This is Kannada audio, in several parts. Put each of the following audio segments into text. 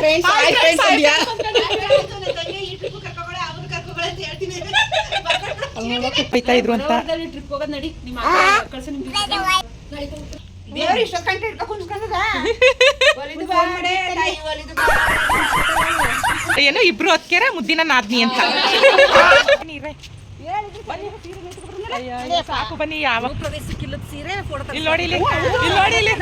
ಫ್ರೆಂಡ್ಸ್ ಹಾಯ್ ಫ್ರೆಂಡ್ಸ್ ಅಂದ್ಯಾ ಬೈತಾ ಇದ್ರು ಅಂತ. ಟ್ರಿಪ್ ಹೋಗೋದ್ ನಡಿ. ನಿಮ್ಮ ಕಳ್ಸ ನಿಮ್ಗೆ. ದೇವ್ರು ಏನೋ ಇಬ್ರು ಅತ್ಕೆರ ಮುದ್ದಿನ ನಾದ್ನಿ ಅಂತ. ಸಾಕು ಬನ್ನಿ ಯಾವ ಪ್ರವೇಶಕ್ಕಿಲ್ಲದ ಸೀರೆ ಫೋಟೋ ಇಲ್ಲಿ ನೋಡಿ ಇಲ್ಲಿ. ಇಲ್ಲಿ ನೋಡಿ ಇಲ್ಲಿ.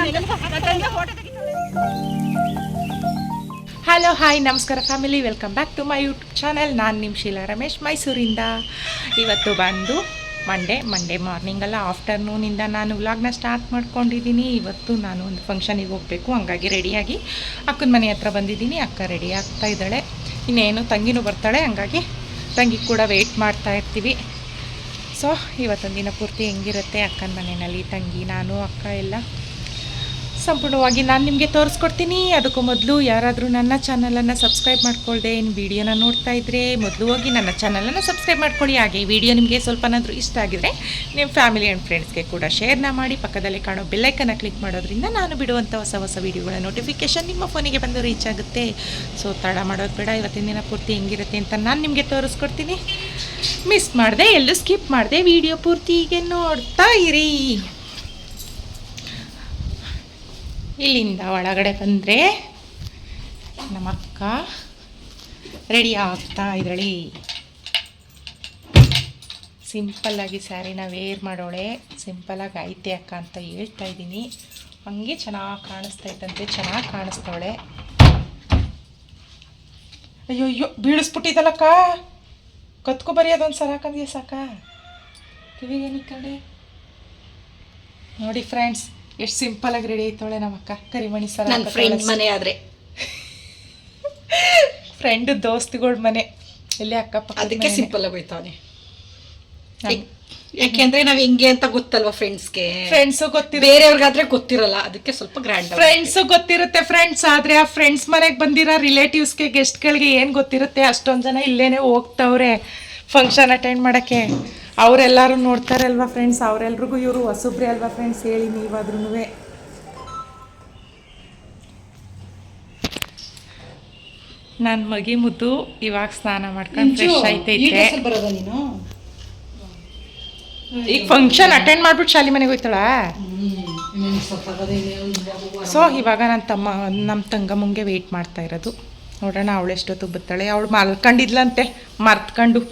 ಹಲೋ, ಹಾಯ್, ನಮಸ್ಕಾರ family. Welcome back to my YouTube channel. ನಾನು ನಿಮ್ಮ ಶೀಲಾ ರಮೇಶ್, ಮೈಸೂರಿಂದ. ಇವತ್ತು ಬಂದು ಮಂಡೇ ಮಂಡೇ ಮಾರ್ನಿಂಗಲ್ಲ ಆಫ್ಟರ್ನೂನಿಂದ ನಾನು ವ್ಲಾಗ್ನ ಸ್ಟಾರ್ಟ್ ಮಾಡ್ಕೊಂಡಿದ್ದೀನಿ. ಇವತ್ತು ನಾನು ಒಂದು ಫಂಕ್ಷನಿಗೆ ಹೋಗಬೇಕು. ಹಂಗಾಗಿ ರೆಡಿಯಾಗಿ ಅಕ್ಕನ ಮನೆ ಹತ್ರ ಬಂದಿದ್ದೀನಿ. ಅಕ್ಕ ರೆಡಿ ಆಗ್ತಾ ಇದ್ದಾಳೆ. ಇನ್ನೇನು ತಂಗಿನೂ ಬರ್ತಾಳೆ. ಹಂಗಾಗಿ ತಂಗಿ ಕೂಡ ವೆಯ್ಟ್ ಮಾಡ್ತಾ ಇರ್ತೀವಿ. ಸೊ ಇವತ್ತೊಂದು ದಿನ ಪೂರ್ತಿ ಹೆಂಗಿರುತ್ತೆ? ಅಕ್ಕನ ಮನೆಯಲ್ಲಿ ತಂಗಿ, ನಾನು, ಅಕ್ಕ ಎಲ್ಲ? ಸಂಪೂರ್ಣವಾಗಿ ನಾನು ನಿಮಗೆ ತೋರಿಸ್ಕೊಡ್ತೀನಿ. ಅದಕ್ಕೂ ಮೊದಲು ಯಾರಾದರೂ ನನ್ನ ಚಾನಲನ್ನು ಸಬ್ಸ್ಕ್ರೈಬ್ ಮಾಡ್ಕೊಳ್ಳದೆ ಇನ್ನು ವೀಡಿಯೋನ ನೋಡ್ತಾ ಇದ್ದರೆ ಮೊದಲು ಹೋಗಿ ನನ್ನ ಚಾನಲನ್ನು ಸಬ್ಸ್ಕ್ರೈಬ್ ಮಾಡ್ಕೊಳ್ಳಿ. ಹಾಗೆ ಈ ವಿಡಿಯೋ ನಿಮಗೆ ಸ್ವಲ್ಪನಾದರೂ ಇಷ್ಟ ಆಗಿದ್ರೆ ನಿಮ್ಮ ಫ್ಯಾಮಿಲಿ ಆ್ಯಂಡ್ ಫ್ರೆಂಡ್ಸ್ಗೆ ಕೂಡ ಶೇರ್ನ ಮಾಡಿ, ಪಕ್ಕದಲ್ಲಿ ಕಾಣೋ ಬೆಲ್ಲೈಕನ್ನು ಕ್ಲಿಕ್ ಮಾಡೋದ್ರಿಂದ ನಾನು ಬಿಡುವಂಥ ಹೊಸ ಹೊಸ ವೀಡಿಯೋಗಳ ನೋಟಿಫಿಕೇಷನ್ ನಿಮ್ಮ ಫೋನಿಗೆ ಬಂದು ರೀಚ್ ಆಗುತ್ತೆ. ಸೊ ತಡ ಮಾಡೋದು ಬೇಡ. ಇವತ್ತಿನ ದಿನ ಪೂರ್ತಿ ಹೆಂಗಿರುತ್ತೆ ಅಂತ ನಾನು ನಿಮಗೆ ತೋರಿಸ್ಕೊಡ್ತೀನಿ. ಮಿಸ್ ಮಾಡಿದೆ, ಎಲ್ಲೂ ಸ್ಕಿಪ್ ಮಾಡಿದೆ, ವಿಡಿಯೋ ಪೂರ್ತಿಗೆ ನೋಡ್ತಾ ಇರಿ. ಇಲ್ಲಿಂದ ಒಳಗಡೆ ಬಂದರೆ ನಮ್ಮ ಅಕ್ಕ ರೆಡಿ ಆಗ್ತಾ ಇದ್ರಳಿ. ಸಿಂಪಲ್ಲಾಗಿ ಸ್ಯಾರಿನ ವೇರ್ ಮಾಡೋಳೆ. ಸಿಂಪಲ್ಲಾಗಿ ಐತೆ ಅಕ್ಕ ಅಂತ ಹೇಳ್ತಾ ಇದ್ದೀನಿ. ಹಂಗೆ ಚೆನ್ನಾಗಿ ಕಾಣಿಸ್ತಾ ಇತ್ತಂತೆ ಚೆನ್ನಾಗಿ ಕಾಣಿಸ್ತವಳೆ. ಅಯ್ಯೋ ಅಯ್ಯೋ ಬೀಳಿಸ್ಬಿಟ್ಟಿದ್ದಲ್ಲಕ್ಕ ಕತ್ಕೊ ಬರೀ ಅದೊಂದು ಸರ ಹಾಕಂದ್ಯ ಸಾಕ. ಕಿವಿಗೆ ಕಡೆ? ನೋಡಿ ಫ್ರೆಂಡ್ಸ್ ಎಷ್ಟು ಸಿಂಪಲ್ ಆಗಿ ರೆಡಿ ಆಯ್ತವಳೆ ನಮ್ಮಕ್ಕ ಕರಿಮಣಿ ಸರ ನನ್ನ ಫ್ರೆಂಡ್ ಮನೆ ಆದ್ರೆ. ಫ್ರೆಂಡ್ ದೋಸ್ತಿಗಳ ಮನೆ. ಇಲ್ಲೇ ಅಕ್ಕಪಕ್ಕ ಅದಕ್ಕೆ ಸಿಂಪಲ್ ಆಗಿ ಹೋಯ್ತಾವನೆ. ಯಾಕೆಂದ್ರೆ ನಾವ್ ಹಿಂಗೆ ಅಂತ ಗೊತ್ತಲ್ವಾ ಫ್ರೆಂಡ್ಸ್ಗೆ ಫ್ರೆಂಡ್ಸ್ ಗೊತ್ತಿರ ಬೇರೆಯವ್ರಿಗಾದ್ರೆ ಗೊತ್ತಿರಲ್ಲ ಅದಕ್ಕೆ ಸ್ವಲ್ಪ ಗ್ರ್ಯಾಂಡ್ ಫ್ರೆಂಡ್ಸ್ ಗೊತ್ತಿರುತ್ತೆ ಫ್ರೆಂಡ್ಸ್ ಆದ್ರೆ ಆ ಫ್ರೆಂಡ್ಸ್ ಮನೆಗೆ ಬಂದಿರೋ ರಿಲೇಟಿವ್ಸ್ಗೆ ಗೆಸ್ಟ್ಗಳಿಗೆ ಏನು ಗೊತ್ತಿರುತ್ತೆ? ಅಷ್ಟೊಂದು ಜನ ಇಲ್ಲೇನೆ ಹೋಗ್ತವ್ರೆ. ಫಂಕ್ಷನ್ ಅಟೆಂಡ್ ಮಾಡೋಕ್ಕೆ. ಅವರೆಲ್ಲರೂ ನೋಡ್ತಾರಲ್ವಾ ಫ್ರೆಂಡ್ಸ್ ಅವರೆಲ್ರಿಗೂ ಇವರು ಹೊಸಬ್ರೆ ಅಲ್ವಾ ಫ್ರೆಂಡ್ಸ್ ಹೇಳಿ ನೀವಾದ್ರೂ ನನ್ನ ಮಗಿ ಮುದ್ದು ಇವಾಗ ಸ್ನಾನ ಮಾಡ್ಕೊಂಡು ಫ್ರೆಶ್ ಆಯ್ತೈತೆ. ಈಗ ಫಂಕ್ಷನ್ ಅಟೆಂಡ್ ಮಾಡ್ಬಿಟ್ಟು ಶಾಲಿ ಮನೆಗೆ ಹೋಯ್ತಾಳ? ಸೊ ಇವಾಗ ನನ್ನ ತಮ್ಮ ನಮ್ಮ ತಂಗಮ್ಮಂಗೆ ವೆಯ್ಟ್ ಮಾಡ್ತಾ ಇರೋದು. ನೋಡೋಣ ಅವಳೆಷ್ಟೊತ್ತು ಬತ್ತಾಳೆ. ಬರ್ತಾಳೆ ಅವಳು ಮಲ್ಕೊಂಡಿದ್ಲಂತೆ ಮರ್ತ್ಕೊಂಡು.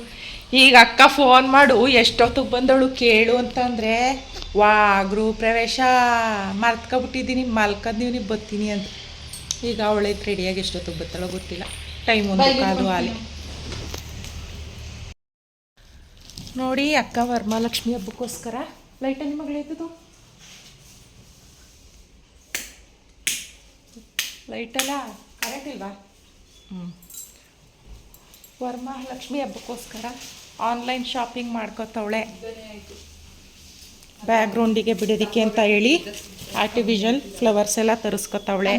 ಈಗ ಅಕ್ಕ ಫೋನ್ ಮಾಡು ಎಷ್ಟೊತ್ತಿಗೆ ಬಂದವಳು ಕೇಳು ಅಂತಂದರೆ ವಾ ಗೃಹ ಪ್ರವೇಶ ಮರ್ತ್ಕೊಬಿಟ್ಟಿದ್ದೀನಿ ಮಲ್ಕಂದೀನಿ ಬರ್ತೀನಿ ಅಂತ. ಈಗ ಅವಳೈತೆ ರೆಡಿಯಾಗಿ ಎಷ್ಟೊತ್ತಿಗೆ ಬರ್ತಾಳೋ ಗೊತ್ತಿಲ್ಲ. ಟೈಮ್ ಒಂದು ಅಲ್ಲಿ ಆಲಿ ನೋಡಿ ಅಕ್ಕ ವರಮಹಾಲಕ್ಷ್ಮಿ ಹಬ್ಬಕ್ಕೋಸ್ಕರ ಲೈಟ ನಿಮಗಳೈತದು ಲೈಟಲ್ಲ ಕರೆಕ್ಟ್ ಇಲ್ವಾ? ಹ್ಞೂ ವರಮಹಾಲಕ್ಷ್ಮಿ ಹಬ್ಬಕ್ಕೋಸ್ಕರ ಆನ್ಲೈನ್ ಶಾಪಿಂಗ್ ಮಾಡ್ಕೋತವಳೆ. ಬ್ಯಾಕ್ಗ್ರೌಂಡಿಗೆ ಬಿಡೋದಕ್ಕೆ ಅಂತ ಹೇಳಿ ಆರ್ಟಿಫಿಷಿಯಲ್ ಫ್ಲವರ್ಸ್ ಎಲ್ಲ ತರಿಸ್ಕೊತಾವಳೆ.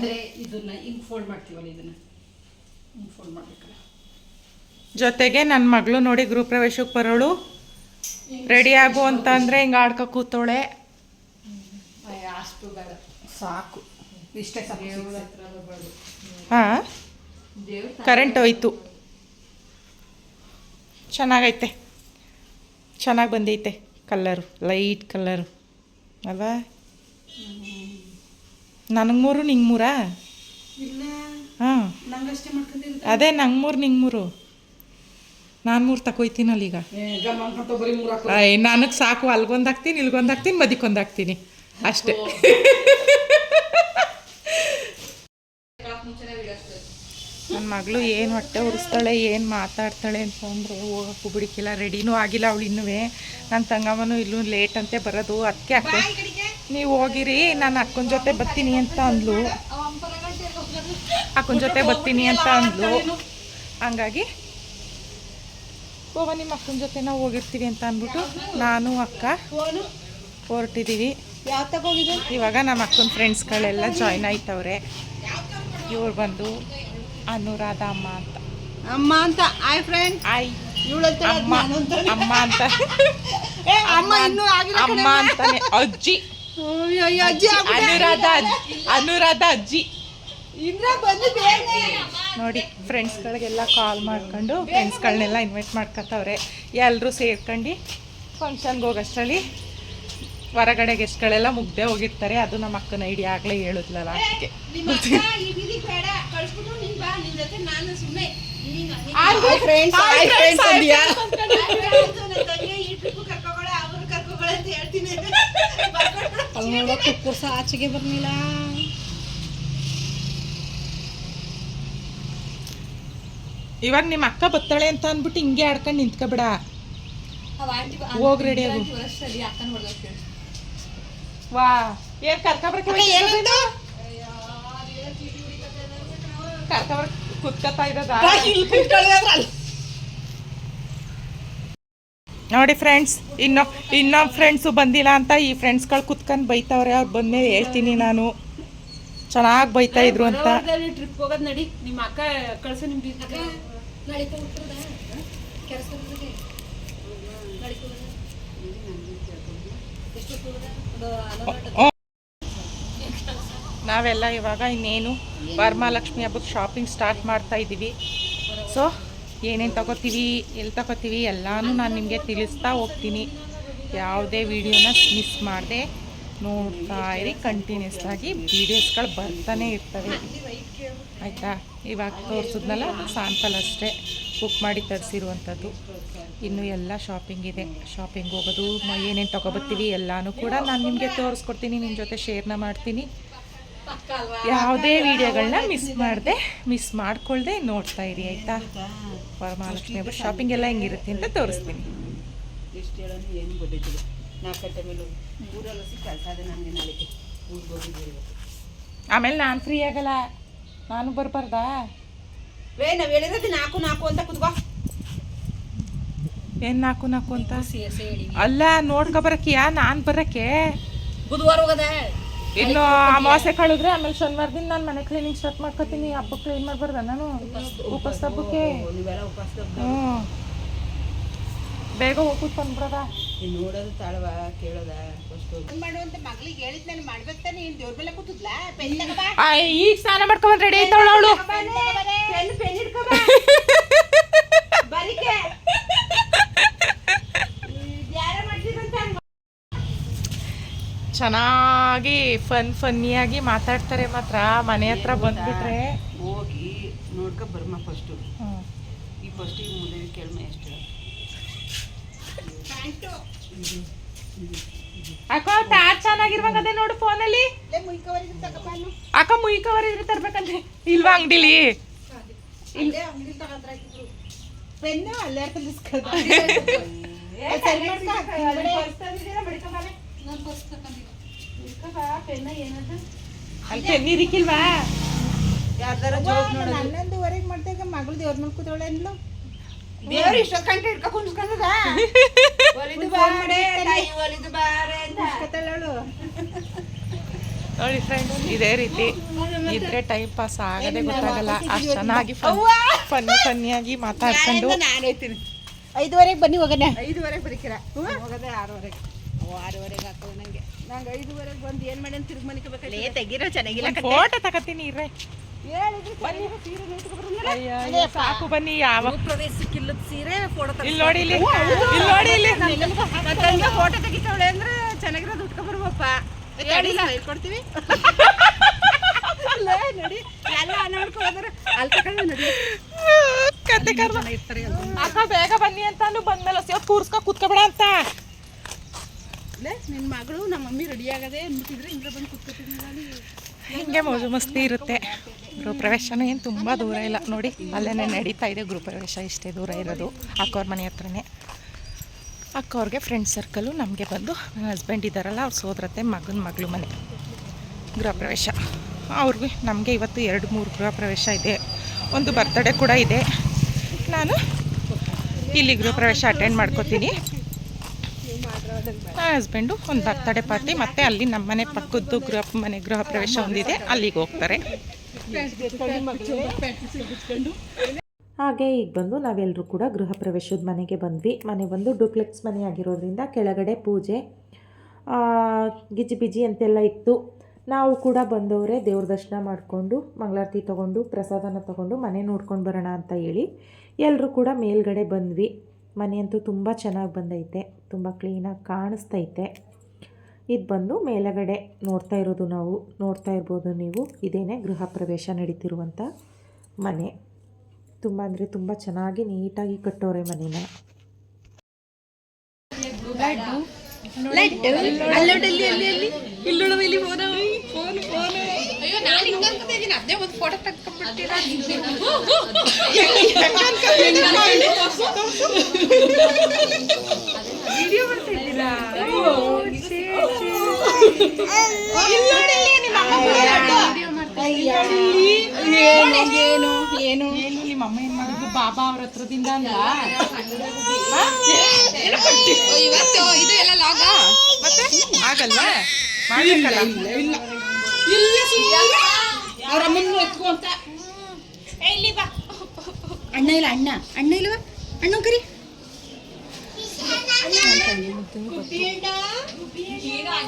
ಜೊತೆಗೆ ನನ್ನ ಮಗಳು ನೋಡಿ ಗೃಹ ಪ್ರವೇಶಕ್ಕೆ ಬರೋಳು. ರೆಡಿ ಆಗು ಅಂತ ಅಂದರೆ ಹಿಂಗೆ ಆಡ್ಕೊ ಕೂತವಳೆ. ಸಾಕು. ಇಷ್ಟೇ ಸಾಕು. ಹಾಂ? ಕರೆಂಟ್ ಹೋಯ್ತು. ಚೆನ್ನಾಗೈತೆ. ಚೆನ್ನಾಗಿ ಬಂದೈತೆ ಕಲ್ಲರು ಲೈಟ್ ಕಲ್ಲರು ಅಲ್ವಾ? ನನಗೆ ಮೂರು ನಿಂಗೆ ಮೂರಾ? ಇಲ್ಲ. ಹಾಂ. ಅದೇ ನಂಗೆ ಮೂರು ನಿಂಗೆ ಮೂರು. ನಾನು ಮೂರು ತಗೋಯ್ತೀನಲ್ಲ ಈಗ. ನನಗೆ ಸಾಕು ಅಲ್ಗೊಂದು ಹಾಕ್ತೀನಿ ಇಲ್ಗೊಂದು ಹಾಕ್ತೀನಿ ಮದಿಕೊಂದು ಹಾಕ್ತೀನಿ. ಅಷ್ಟೇ. ನನ್ನ ಮಗಳು ಏನು ಹೊಟ್ಟೆ ಉರಿಸ್ತಾಳೆ, ಏನು ಮಾತಾಡ್ತಾಳೆ ಅಂತ ಅಂದರೆ ಹೋಗಕ್ಕೂ ಬಿಡಿಕಿಲ್ಲ ರೆಡಿನೂ ಆಗಿಲ್ಲ ಅವಳು ಇನ್ನೂ ನನ್ನ ತಂಗಮ್ಮನೂ ಇಲ್ಲೂ ಲೇಟ್ ಅಂತೆ ಬರೋದು ಅದಕ್ಕೆ ಅಕ್ಕ ನೀವು ಹೋಗಿರಿ, ನಾನು ಅಕ್ಕನ ಜೊತೆ ಬರ್ತೀನಿ ಅಂತ ಅಂದ್ಲು. ಅಕ್ಕನ ಜೊತೆ ಬರ್ತೀನಿ ಅಂತ ಅಂದ್ಲು. ಹಂಗಾಗಿ ಹೋಗ ನಿಮ್ಮ ಅಕ್ಕನ ಜೊತೆ ನಾವು ಹೋಗಿರ್ತೀವಿ ಅಂತ ಅಂದ್ಬಿಟ್ಟು ನಾನು, ಅಕ್ಕ ಹೊರಟಿದ್ದೀವಿ ಇವಾಗ ನಮ್ಮ ಅಕ್ಕನ ಫ್ರೆಂಡ್ಸ್ಗಳೆಲ್ಲ ಜಾಯ್ನ್ ಆಯ್ತವ್ರೆ. ಇವ್ರು ಬಂದು ಅನುರಾಧ ಅಮ್ಮ ಅಂತ ಅಮ್ಮ ಅಂತ ಆಯ್ ಫ್ರೆಂಡ್ ಆಯ್ ಇವಳು ಅಮ್ಮ ಅಮ್ಮ ಅಂತ. ಅಮ್ಮ ಇನ್ನೂ ಆಗಿಲ್ಲ ಅಮ್ಮ ಅಂತಾನೆ. ಅಜ್ಜಿ. ಅಯ್ಯೋ, ಅಯ್ಯೋ, ಅಜ್ಜಿ. ಅನುರಾಧ ಅಜ್ಜಿ. ಅನುರಾಧ ಅಜ್ಜಿ. ಇಂದ್ರ ಬಂದು ನೋಡಿ ಫ್ರೆಂಡ್ಸ್ಗಳಿಗೆಲ್ಲ ಕಾಲ್ ಮಾಡ್ಕೊಂಡು ಫ್ರೆಂಡ್ಸ್ಗಳನ್ನೆಲ್ಲ ಇನ್ವೈಟ್ ಮಾಡ್ಕೊತವ್ರೆ ಎಲ್ಲರೂ ಸೇರ್ಕೊಂಡು ಫಂಕ್ಷನ್ಗೆ ಹೋಗೋಷ್ಟರಲ್ಲಿ ಹೊರಗಡೆ ಗೆಸ್ಟ್ಗಳೆಲ್ಲ ಮುಗ್ದೆ ಹೋಗಿರ್ತಾರೆ. ಅದು ನಮ್ಮ ಅಕ್ಕನ ಐಡಿಯಾ ಆಗಲೇ ಹೇಳಿದ್ಲಲ್ಲ ಅದಕ್ಕೆ. ಫ್ರೆಂಡ್ಸ್ ಹಾಯ್ ಫ್ರೆಂಡ್ಸ್ ಅಂದ್ಯಾ? ಅಲ್ಲಿ ನೋಡೋ ಕುಕ್ಕುರ್ಸ ಆಚೆಗೆ ಬರ್ಲಿಲ್ಲ. ಇವಾಗ ನಿಮ್ಮ ಅಕ್ಕ ಬತ್ತಾಳೆ ಅಂತ ಅಂದ್ಬಿಟ್ಟು ಹಿಂಗೆ ಆಡ್ಕೊಂಡು ನಿಂತ್ಕೊಬೇಡ. ಹೋಗ್ ರೆಡಿ ಆಗು. ವಾ ಏನ್ ಕರ್ಕೊಬರ್ಕ ಕರ್ಕೊಬರ್ ಕುತ್ಕೊತಾ ಇರೋದಾ ನೋಡಿ ಫ್ರೆಂಡ್ಸ್ ಇನ್ನೊ ಇನ್ನೊಬ್ಬ ಫ್ರೆಂಡ್ಸು ಬಂದಿಲ್ಲ ಅಂತ ಈ ಫ್ರೆಂಡ್ಸ್ಗಳು ಕುತ್ಕೊಂಡು ಬೈತಾವ್ರೆ ಅವ್ರು ಬಂದ್ಮೇಲೆ ಹೇಳ್ತೀನಿ ನಾನು. ಚೆನ್ನಾಗಿ ಬೈತಾ ಇದ್ರು ಅಂತ. ಟ್ರಿಪ್ ಹೋಗೋದು ನಡಿ. ನಿಮ್ಮ ಅಕ್ಕ ಕಳ್ಸು ನಿಮ್ ಹ್ಮ್. ನಾವೆಲ್ಲ ಇವಾಗ ಇನ್ನೇನು ವರಮಹಾಲಕ್ಷ್ಮಿ ಹಬ್ಬಕ್ಕೆ ಶಾಪಿಂಗ್ ಸ್ಟಾರ್ಟ್ ಮಾಡ್ತಾ ಇದ್ದೀವಿ. ಸೊ ಏನೇನು ತಗೋತೀವಿ ಎಲ್ಲಿ ತಗೋತೀವಿ ಎಲ್ಲನೂ ನಾನು ನಿಮಗೆ ತಿಳಿಸ್ತಾ ಹೋಗ್ತೀನಿ. ಯಾವುದೇ ವಿಡಿಯೋನ ಮಿಸ್ ಮಾಡದೆ, ನೋಡ್ತಾ ಇರಿ. ಕಂಟಿನ್ಯೂಸ್ ಆಗಿ ವೀಡಿಯೋಸ್ಗಳು ಬರ್ತಾನೆ ಇರ್ತವೆ. ಆಯಿತಾ? ಇವಾಗ ತೋರಿಸಿದ್ನಲ್ಲ ಸ್ಯಾಂಪಲ್ ಅಷ್ಟೇ. ಬುಕ್ ಮಾಡಿ ತರಿಸಿರುವಂಥದ್ದು. ಇನ್ನು ಎಲ್ಲ ಶಾಪಿಂಗ್ ಇದೆ. ಶಾಪಿಂಗ್ ಹೋಗೋದು ಏನೇನು ತೊಗೊಬರ್ತೀವಿ ಎಲ್ಲನೂ ಕೂಡ ನಾನು ನಿಮಗೆ ತೋರಿಸ್ಕೊಡ್ತೀನಿ ನಿಮ್ಮ ಜೊತೆ ಶೇರ್ನ ಮಾಡ್ತೀನಿ. ಯಾವುದೇ ವಿಡಿಯೋಗಳನ್ನ ಮಿಸ್ ಮಾಡಿದೆ ಮಿಸ್ ಮಾಡ್ಕೊಳ್ದೆ ನೋಡ್ತಾ ಇರಿ ಆಯಿತಾ? ವರಮಹಾಲಕ್ಷ್ಮಿ ಹಬ್ಬ ಶಾಪಿಂಗ್ ಎಲ್ಲ ಹೆಂಗಿರುತ್ತೆ ಅಂತ ತೋರಿಸ್ತೀನಿ. ಎಷ್ಟು ಏನು ಗೊತ್ತಿಲ್ಲ. ನಾಲ್ಕು ಗಂಟೆ ಮೇಲೆ ಹೋಗಿ ಊರೆಲ್ಲ ಸಿ ಕೆಲಸ ಅದೇ ನನಗೆ ನಾಳೆಗೆ. ಊರಿಗೆ ಹೋಗಿದ್ದೀವಿ ಆಮೇಲೆ ನಾನು ಫ್ರೀ ಆಗಲ್ಲ. ನಾನು ಬರಬಾರ್ದಾ? ವೇ ನಾವು ಹೇಳಿರೋದು ನಾಲ್ಕು ನಾಲ್ಕು ಅಂತ ಕುತ್ಕೋ. ಏನು ನಾಲ್ಕು ನಾಲ್ಕು ಅಂತ? ಅಲ್ಲ ನೋಡ್ಕೊ ಬರಕ್ಕಿಯಾ ನಾನು ಬರಕ್ಕೆ? ಬುಧವಾರ ಹೋಗದ. ಇನ್ನು ಅಮಾವಾಸ್ಯೆ ಕಳೆದ್ರೆ ಆಮೇಲೆ ಶನಿವಾರ ದಿನ ನಾನು ಮನೆ ಕ್ಲೀನಿಂಗ್ ಸ್ಟಾರ್ಟ್ ಮಾಡ್ಕೊತೀನಿ. ಹಬ್ಬ ಕ್ಲೀನ್ ಮಾಡ್ಬಾರ್ದ ನಾನು? ಉಪವಾಸ ಹಬ್ಬಕ್ಕೆ? ಹ್ಞೂ ಬೇಗ ಹೋಗಿ ನೀನು ನೋಡೋದು ತಾಳವ ಕೇಳೋದ ಫಸ್ಟು ಈಗ ಸ್ನಾನ ಮಾಡ್ಕೊಂಡ್ ರೆಡಿ ಆಯ್ತಾವಳು ಅವಳು ಚೆನ್ನಾಗಿ ಫನ್ ಫನ್ನಿಯಾಗಿ ಮಾತಾಡ್ತಾರೆ ಮಾತ್ರ ಮನೆ ಹತ್ರ ಬಂದ್ಬಿಟ್ರೆ ಹೋಗಿ ನೋಡ್ಕ ಬರ್ಮ ಫಸ್ಟು. ಈ ಫಸ್ಟ್ ಈ ಮುಂದೆ ಕೇಳ್ಮ ಎಷ್ಟು ಅಕ್ಕ ಟಾರ್ಚ್ ಚೆನ್ನಾಗಿರ್ಬೇಕು ಅದೇ ನೋಡು ಫೋನಲ್ಲಿ ಅಕ್ಕ ಮುಯ್ ಕವರ್ ಇದ್ರೆ ತರ್ಬೇಕಂದ್ರೆ ಇಲ್ವಾ ಅಂಗಡಿಲಿ ಪೆನ್ನು ಅಲ್ಲೇ ಅಲ್ಲಿ ಪೆನ್ ಇರಿಕಿಲ್ವಾ ಯಾರ್ದಾರ ಜೋಕ್ ನೋಡೋದು. ಹನ್ನೊಂದುವರೆಗೆ ಮಾಡ್ದಾಗ ಮಗಳು ದೇವ್ರ ಮೇಲೆ ಕೂತವಳೆ ಅಂದ್ಲು. ದೇವ್ರು ಇಷ್ಟೊತ್ತು ಗಂಟೆ ಇಟ್ಕೊ ಕುಂಸ್ಕೊಂಡದ ಒಲಿದು ಬಾರೆ ತಾಯಿ ಒಲಿದು ಬಾರೆ ಅಂತ. ಕತ್ತಳವಳು ನೋಡಿ ಫ್ರೆಂಡ್ಸ್ ಇದೇ ರೀತಿ ಇದ್ರೆ ಟೈಮ್ ಪಾಸ್ ಆಗದೆ ಗೊತ್ತಾಗಲ್ಲ. ಅಷ್ಟು ಚೆನ್ನಾಗಿ ಫನ್ ಫನ್ನಿ ಫನ್ನಿಯಾಗಿ ಮಾತಾಡ್ಕೊಂಡು ಐದುವರೆಗೆ ಬನ್ನಿ ಹೋಗನೆ ಐದುವರೆಗೆ ಬರೀಕಿರ ಹೋಗದೆ ಆರೂವರೆಗೆ. ಆರೂವರೆಗೆ ಹಾಕೋದು ನಂಗೆ ಐದುವರೆಗೆ ಬಂದು ಏನು ಮಾಡಿ ಅಂತ ತಿರುಗಿ ಮನಿಕೋಬೇಕು ಲೇ ತೆಗಿರೋ ಚೆನ್ನಾಗಿಲ್ಲ ಫೋಟೋ ತಗತೀನಿ ಇರ್ರೆ. ಅಯ್ಯೋ, ಸಾಕು ಬನ್ನಿ ಯಾವ ಪ್ರವೇಶಕ್ಕಿಲ್ಲದ ಸೀರೆ ಫೋಟೋ ಇಲ್ಲಿ ನೋಡಿ ಇಲ್ಲಿ. ಇಲ್ಲಿ ನೋಡಿ ಇಲ್ಲಿ. ಫೋಟೋ ತೆಗಿತಾವಳೆ ಅಂದ್ರೆ ಚೆನ್ನಾಗಿರೋದು ಉಟ್ಕೊ ಬರ್ಬಪ್ಪ ಹೇಳಿಲ್ಲ ಕೊಡ್ತೀವಿ ನೋಡಿ. ಎಲ್ಲ ನೋಡ್ಕೊಳ್ಳೋದ್ರೆ ಅಲ್ಲಿ ತಗೊಂಡು ನಡಿ. ಕತೆ ಕರ್ಮ. ಇರ್ತಾರೆ ಅಕ್ಕ ಬೇಗ ಬನ್ನಿ ಅಂತ ಬಂದ್ಮೇಲೆ ಕೂರ್ಸ್ಕೊ ಕೂತ್ಕೊಬೇಡ ಅಂತ. ನಿನ್ನ ಮಗಳು ನಮ್ಮ ಮಮ್ಮಿ ರೆಡಿ ಆಗದೆ ಅಂದ್ಬಿಟ್ಟಿದ್ರೆ. ಇಂದ್ರ ಬಂದು ಕೂತ್ಕೊತೀನಿ ಹಿಂಗೆ ಮೋಜು ಮಸ್ತಿ ಇರುತ್ತೆ. ಗೃಹಪ್ರವೇಶನೂ ಏನು ತುಂಬ ದೂರ ಇಲ್ಲ. ನೋಡಿ ಅಲ್ಲೇ ನಡೀತಾ ಇದೆ ಗೃಹಪ್ರವೇಶ ಇಷ್ಟೇ ದೂರ ಇರೋದು. ಅಕ್ಕವ್ರ ಮನೆ ಹತ್ರನೇ. ಅಕ್ಕವ್ರಿಗೆ ಫ್ರೆಂಡ್ ಸರ್ಕಲ್ಲು ನಮಗೆ ಬಂದು ನನ್ನ ಹಸ್ಬೆಂಡ್ ಇದ್ದಾರಲ್ಲ ಅವ್ರು ಸೋದ್ರತೆ ಮಗನ ಮಗಳು ಮನೆ. ಗೃಹಪ್ರವೇಶ ಅವ್ರಿಗೆ ನಮಗೆ ಇವತ್ತು ಎರಡು ಮೂರು ಗೃಹಪ್ರವೇಶ ಇದೆ. ಒಂದು ಬರ್ತಡೇ ಕೂಡ ಇದೆ. ನಾನು ಇಲ್ಲಿ ಗೃಹಪ್ರವೇಶ ಅಟೆಂಡ್ ಮಾಡ್ಕೋತೀನಿ. ಹಸ್ಬೆಂಡು ಒಂದು ಬರ್ತಡೇ ಪಾರ್ಟಿ ಮತ್ತು ಅಲ್ಲಿ ನಮ್ಮ ಮನೆ ಪಕ್ಕದ್ದು ಗೃಹ, ಮನೆ ಗೃಹ ಪ್ರವೇಶ ಹೊಂದಿದೆ. ಅಲ್ಲಿಗೆ ಹೋಗ್ತಾರೆ. ಹಾಗೆ ಈಗ ಬಂದು ನಾವೆಲ್ಲರೂ ಕೂಡ ಗೃಹ ಪ್ರವೇಶದ ಮನೆಗೆ ಬಂದ್ವಿ. ಮನೆ ಬಂದು ಡುಪ್ಲೆಕ್ಸ್ ಮನೆ ಆಗಿರೋದ್ರಿಂದ ಕೆಳಗಡೆ ಪೂಜೆ ಗಿಜಿ ಬಿಜಿ ಅಂತೆಲ್ಲ ಇತ್ತು. ನಾವು ಕೂಡ ಬಂದವರೇ ದೇವ್ರ ದರ್ಶನ ಮಾಡಿಕೊಂಡು, ಮಂಗಳಾರತಿ ತೊಗೊಂಡು, ಪ್ರಸಾದನ ತೊಗೊಂಡು ಮನೆ ನೋಡ್ಕೊಂಡು ಬರೋಣ ಅಂತ ಹೇಳಿ ಎಲ್ಲರೂ ಕೂಡ ಮೇಲ್ಗಡೆ ಬಂದ್ವಿ. ಮನೆಯಂತೂ ತುಂಬ ಚೆನ್ನಾಗಿ ಬಂದೈತೆ ತುಂಬ ಕ್ಲೀನಾಗಿ ಕಾಣಿಸ್ತೈತೆ. ಇದು ಬಂದು ಮೇಲಗಡೆ ನೋಡ್ತಾ ಇರೋದು ನಾವು ನೋಡ್ತಾ ಇರ್ಬೋದು ನೀವು. ಇದೇನೇ ಗೃಹ ಪ್ರವೇಶ ನಡೀತಿರುವಂಥ ಮನೆ. ತುಂಬ ಅಂದರೆ ತುಂಬ ಚೆನ್ನಾಗಿ ನೀಟಾಗಿ ಕಟ್ಟೋರೆ ಮನೇನ. ಏನು ಏನು ಏನು ನಿಮ್ಮ ಅಮ್ಮ ಏನ್ ಬಾಬಾ ಅವ್ರ ಹತ್ರದಿಂದ ಇವತ್ತು ಇದು ಎಲ್ಲ ಮತ್ತೆ ಆಗಲ್ವಾ ಮಾಡ್ಬೇಕಲ್ಲ ಅವ್ರ ಅಮ್ಮನ ಅಂತ ಅಣ್ಣ, ಇಲ್ಲ, ಅಣ್ಣ. ಅಣ್ಣ ಇಲ್ವಾ? ಅಣ್ಣ ಕರಿ.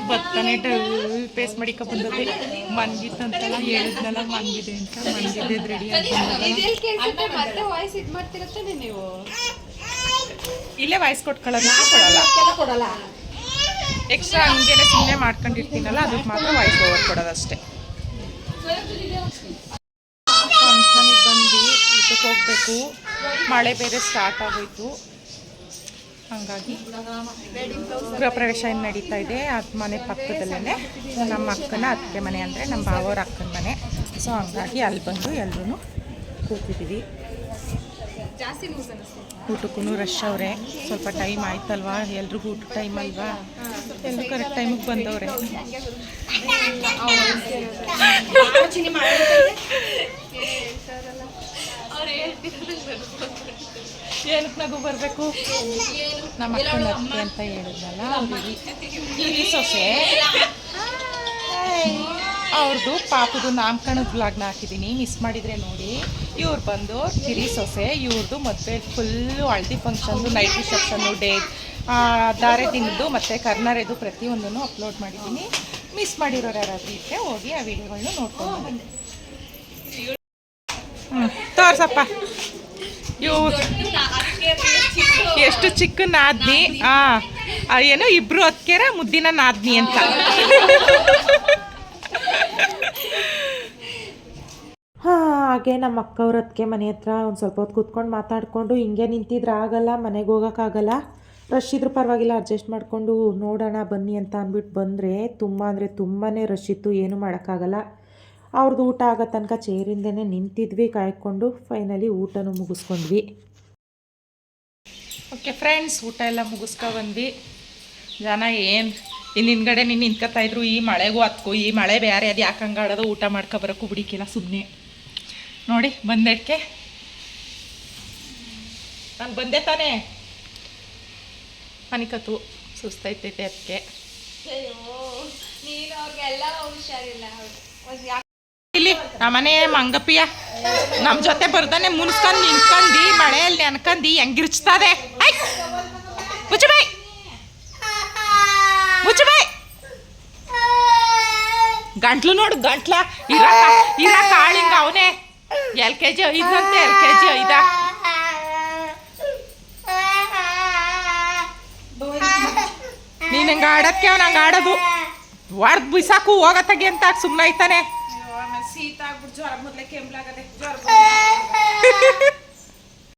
ಭತ್ತನೇ ಪೇಸ್ ಮಾಡಿಕ ಬಂದದೆ ಮನ್ಗಿತ್ತಂತಲ್ಲ ಹೇಳಿದ್ನಲ್ಲ ಮನ್ಗಿದೆ ಅಂತ. ಮನ್ಗಿದ್ದೆ ರೆಡಿ ಅಂತ ಮತ್ತೆ ವಾಯ್ಸ್ ಇದ್ ಮಾಡ್ತಿರತ್ತೆ ನೀವು? ಇಲ್ಲೇ ವಾಯ್ಸ್ ಕೊಟ್ಕೊಳ್ಳೋದು ಕೊಡಲ್ಲ ಕೊಡಲ್ಲ. ಎಕ್ಸ್ಟ್ರಾ ಹಂಗೇನೆ ಸುಮ್ಮನೆ ಮಾಡ್ಕೊಂಡಿರ್ತೀನಲ್ಲ ಅದಕ್ಕೆ ಮಾತ್ರ ವಾಯ್ಸ್ ಓವರ್ ಕೊಡೋದಷ್ಟೇ. ಫಂಕ್ಷನಿಗೆ ಬಂದು ಊಟಕ್ಕೆ ಹೋಗಬೇಕು. ಮಳೆ ಬೇರೆ ಸ್ಟಾರ್ಟ್ ಆಗೋಯ್ತು. ಹಾಗಾಗಿ ಗೃಹ ಪ್ರವೇಶ ಏನು ನಡೀತಾ ಇದೆ? ಅದು ಮನೆ ಪಕ್ಕದಲ್ಲೇ ನಮ್ಮ ಅಕ್ಕನ ಅತ್ತೆ ಮನೆ ಅಂದರೆ ನಮ್ಮ ಬಾವವ್ರ ಅಕ್ಕನ ಮನೆ. ಸೊ ಹಂಗಾಗಿ ಅಲ್ಲಿ ಬಂದು ಎಲ್ಲರೂ ಕೂತಿದ್ದೀವಿ. ಊಟಕ್ಕೂ ರಶ್ ಅವರೇ. ಸ್ವಲ್ಪ ಟೈಮ್ ಆಯ್ತಲ್ವಾ? ಎಲ್ರಿಗೂ ಊಟ ಟೈಮ್ ಅಲ್ವಾ? ಎಲ್ಲರೂ ಕರೆಕ್ಟ್ ಟೈಮಿಗೆ ಬಂದವ್ರೆ. ಏನಕ್ಕೆ ನಗು ಬರಬೇಕು? ನಮ್ಮ ಅಕ್ಕನ ಅತ್ತೆ ಅಂತ ಹೇಳಿದ್ನಲ್ಲ ಹಿರಿ ಸೊಸೆ. ಅವ್ರದ್ದು ಪಾಪದು ನಾಮಕರಣದ ಬ್ಲಾಗ್ನ ಹಾಕಿದ್ದೀನಿ ಮಿಸ್ ಮಾಡಿದರೆ ನೋಡಿ. ಇವ್ರು ಬಂದು ಕಿರಿ ಸೊಸೆ ಇವ್ರದ್ದು ಮದುವೆ ಫುಲ್ಲು ಹಳದಿ ಫಂಕ್ಷನ್ದು ನೈಟ್ ರಿಸೆಪ್ಷನ್ನು ಡೇ ದಾರೆ ದಿನದ್ದು ಮತ್ತು ಕರ್ನಾರೆದು ಪ್ರತಿಯೊಂದನ್ನು ಅಪ್ಲೋಡ್ ಮಾಡಿದ್ದೀನಿ ಮಿಸ್ ಮಾಡಿರೋರು ಯಾರಾದರೂ ಇದ್ದರೆ ಹೋಗಿ ಆ ವಿಡಿಯೋಗಳನ್ನ ನೋಡ್ಕೊಂಡು ತೋರ್ಸಪ್ಪ. ಎಷ್ಟು ಚಿಕ್ಕ ನಾದ್ನಿ? ಹಾಂ ಏನು ಇಬ್ರು ಅತ್ಕೆರ ಮುದ್ದಿನ ನಾದ್ನಿ ಅಂತ. ಹಾಗೆ ನಮ್ಮ ಅಕ್ಕವ್ರ ಅದಕ್ಕೆ ಮನೆ ಹತ್ರ ಒಂದು ಸ್ವಲ್ಪ ಹೊತ್ತು ಕೂತ್ಕೊಂಡು ಮಾತಾಡಿಕೊಂಡು ಹಿಂಗೆ ನಿಂತಿದ್ರೆ ಆಗಲ್ಲ, ಮನೆಗೆ ಹೋಗೋಕ್ಕಾಗಲ್ಲ ರಶ್ ಇದ್ರೂ ಪರವಾಗಿಲ್ಲ ಅಡ್ಜಸ್ಟ್ ಮಾಡಿಕೊಂಡು ನೋಡೋಣ ಬನ್ನಿ ಅಂತ ಅಂದ್ಬಿಟ್ಟು ಬಂದರೆ ತುಂಬ ಅಂದರೆ ತುಂಬಾ ರಶ್ ಇತ್ತು, ಏನೂ ಮಾಡೋಕ್ಕಾಗಲ್ಲ. ಅವ್ರದ್ದು ಊಟ ಆಗೋ ತನಕ ಚೇರಿಂದನೇ ನಿಂತಿದ್ವಿ ಕಾಯ್ಕೊಂಡು ಫೈನಲಿ ಊಟನೂ ಮುಗಿಸ್ಕೊಂಡ್ವಿ. ಓಕೆ ಫ್ರೆಂಡ್ಸ್ ಊಟ ಎಲ್ಲ ಮುಗಿಸ್ಕೊ ಬಂದ್ವಿ. ಜನ ಏನು ಇಲ್ಲಿ ಹಿಂದ್ಗಡೆ ನೀನು ನಿಂತ್ಕೊತಾ ಇದ್ರು ಈ ಮಳೆಗೂ ಹತ್ಕೋ ಈ ಮಳೆ ಬೇರೆ ಅದು ಯಾಕೆ ಹಂಗಾಡೋದು ಊಟ ಮಾಡ್ಕೊ ಬರೋಕು ಬಿಡಿಕಿಲ್ಲ ಸುಮ್ಮನೆ ನೋಡಿ ಬಂದಕ್ಕೆ ನಾನು ಬಂದೆ ತಾನೇ. ಅನಿಕತ್ತು ಸುಸ್ತೈತೈತೆ ಅದಕ್ಕೆ ನೀನು ಅವ್ರಿಗೆಲ್ಲ ಹುಷಾರಿಲ್ಲ. ಇಲ್ಲಿ ನಮ್ಮನೆ ಮಂಗಪ್ಪಿಯ. ನಮ್ಮ ಜೊತೆ ಬರ್ತಾನೆ ಮುನ್ಸ್ಕೊಂಡು ನಿಂತ್ಕೊಂಡು ಮಳೆಯಲ್ಲಿ ಅನ್ಕಂಡು ಹೆಂಗಿರ್ಚ್ತದೆ. ಮುಚ್ಚಬಾಯ್ ಮುಚ್ಚಬಾಯ್ ಗಂಟ್ಲು ನೋಡು, ಗಂಟ್ಲ. ಇರಕ ಇರ ಆಳಿಂಗ ಅವನೇ. ಎಲ್ ಕೆ ಜಿ ಐದಂತೆ ಎಲ್ ಕೆ ಜಿ ಐದ. ನೀನು ಹಂಗೆ ಆಡಕ್ಕೆ ಅವ್ನು ಹಂಗೆ ಆಡೋದು. ಹೊಡ್ದು ಬಿಸಾಕು ಹೋಗತ್ತಾಗೆ ಅಂತ ಸುಮ್ಮನೆ ಐತಾನೆ నాకు ఇప్పుడు జ్వరం మొదలకి ఏం లాగదే జ్వరం